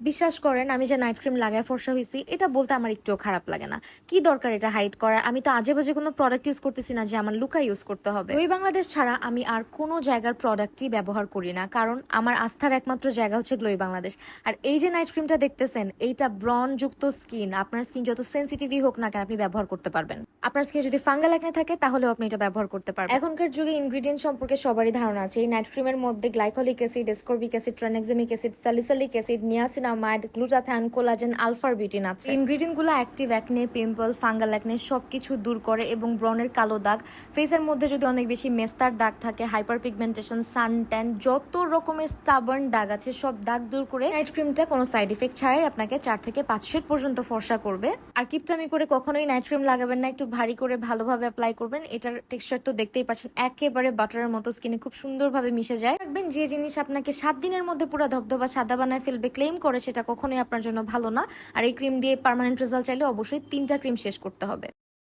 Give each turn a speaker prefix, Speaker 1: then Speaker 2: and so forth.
Speaker 1: বিশ্বাস করেন, আমি যে নাইট ক্রিম লাগায় ফর্সা হয়েছি এটা বলতে আমার একটুও খারাপ লাগে না। কি দরকার এটা হাইড করার? আমি তো আজে বাজে কোনো প্রোডাক্ট ইউজ করতেছি না যে আমার লুকা ইউজ করতে হবে। ওই বাংলাদেশ ছাড়া আমি আর কোনো জায়গার প্রোডাক্টই ব্যবহার করি না, কারণ আমার আস্থার একমাত্র জায়গা হচ্ছে গ্লোই বাংলাদেশ। আর এই যে নাইট ক্রিমটা দেখতেছেন, এইটা ব্রন যুক্ত স্কিন আপনার স্কিন যত সেন্সিটিভই হোক না কেন আপনি ব্যবহার করতে পারবেন। আপনার স্কিনে যদি ফাঙ্গাল একনে থাকে, তাহলেও আপনি এটা ব্যবহার করতে পারবেন। এখনকার যুগে ইনগ্রিডিয়েন্ট সম্পর্কে সবারই ধারণা আছে। এই নাইট ক্রিমের মধ্যে glycolic acid ascorbic acid tranexamic acid salicylic acid niacinamide glutathione collagen আলফার বিউটিন আছে। ইনগ্রিডিয়েন্টগুলো active acne pimple fungal acne সবকিছু দূর করে এবং ব্রনের কালো দাগ। ফেসের মধ্যে যদি অনেক বেশি মেস্তার দাগ থাকে হাইপার পিগমেন্টেশন সান ট্যান যত রকমের স্টাবার্ন দাগ আছে, সব দাগ দূর করে নাইট ক্রিমটা কোনো সাইড ইফেক্ট ছাড়াই আপনাকে চার থেকে পাঁচ শেড পর্যন্ত ফর্সা করবে। আর কিপটামি করে কখনোই নাইট ক্রিম লাগাবেন না, একটু ভারী করে ভালোভাবে অ্যাপ্লাই করবেন, এটার টেক্সচার তো দেখতেই পাচ্ছেন, একেবারে বাটারের মতো স্কিনে খুব সুন্দরভাবে মিশে যায়। রাখবেন যে জিনিস আপনাকে সাত দিনের মধ্যে পুরো ধবধবা সাদা বানায় ফেলবে ক্লেম করে, সেটা কখনোই আপনার জন্য ভালো না। আর এই ক্রিম দিয়ে পারমানেন্ট রেজাল্ট চাইলে অবশ্যই তিনটা ক্রিম শেষ করতে হবে।